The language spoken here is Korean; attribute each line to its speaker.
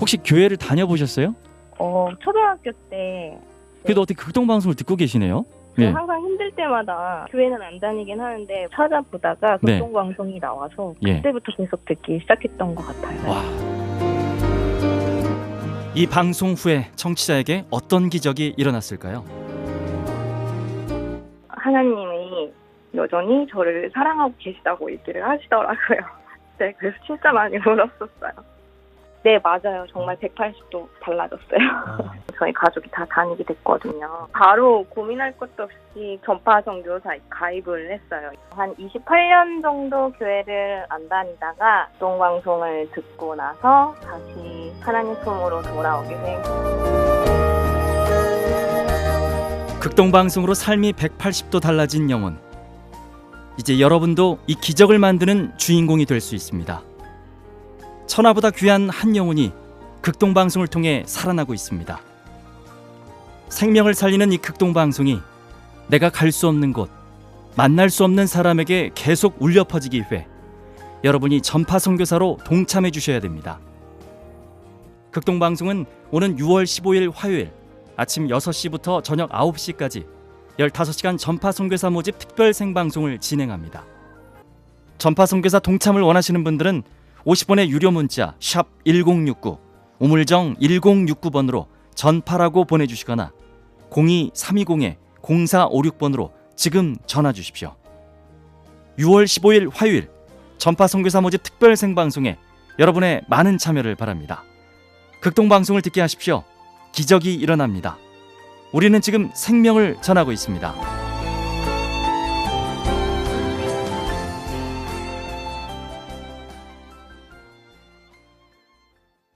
Speaker 1: 혹시 교회를 다녀보셨어요?
Speaker 2: 어, 초등학교 때
Speaker 1: 그래도 어떻게 극동 방송을 듣고 계시네요?
Speaker 2: 저
Speaker 1: 예.
Speaker 2: 항상 힘들 때마다 교회는 안 다니긴 하는데 찾아보다가
Speaker 1: 네.
Speaker 2: 극동 방송이 나와서
Speaker 1: 예.
Speaker 2: 그때부터 계속 듣기 시작했던 것 같아요.
Speaker 1: 와. 이 방송 후에 청취자에게 어떤 기적이 일어났을까요?
Speaker 2: 하나님이 여전히 저를 사랑하고 계시다고 얘기를 하시더라고요. 네, 그래서 진짜 많이 울었었어요. 네, 맞아요. 정말 180도 달라졌어요. 저희 가족이 다 다니게 됐거든요. 바로 고민할 것도 없이 전파 선교사에 가입을 했어요. 한 28년 정도 교회를 안 다니다가 동방송을 듣고 나서 다시 하나님 품으로 돌아오게 된
Speaker 1: 극동방송으로 삶이 180도 달라진 영혼. 이제 여러분도 이 기적을 만드는 주인공이 될 수 있습니다. 천하보다 귀한 한 영혼이 극동 방송을 통해 살아나고 있습니다. 생명을 살리는 이 극동 방송이 내가 갈 수 없는 곳, 만날 수 없는 사람에게 계속 울려 퍼지기 위해 여러분이 전파 선교사로 동참해 주셔야 됩니다. 극동 방송은 오는 6월 15일 화요일 아침 6시부터 저녁 9시까지 15시간 전파 선교사 모집 특별 생방송을 진행합니다. 전파 선교사 동참을 원하시는 분들은 50원의 유료 문자 샵1069 우물정 1069번으로 전파라고 보내주시거나 02-320-0456번으로 지금 전화 주십시오. 6월 15일 화요일 전파 선교사 모집 특별 생방송에 여러분의 많은 참여를 바랍니다. 극동방송을 듣게 하십시오. 기적이 일어납니다. 우리는 지금 생명을 전하고 있습니다.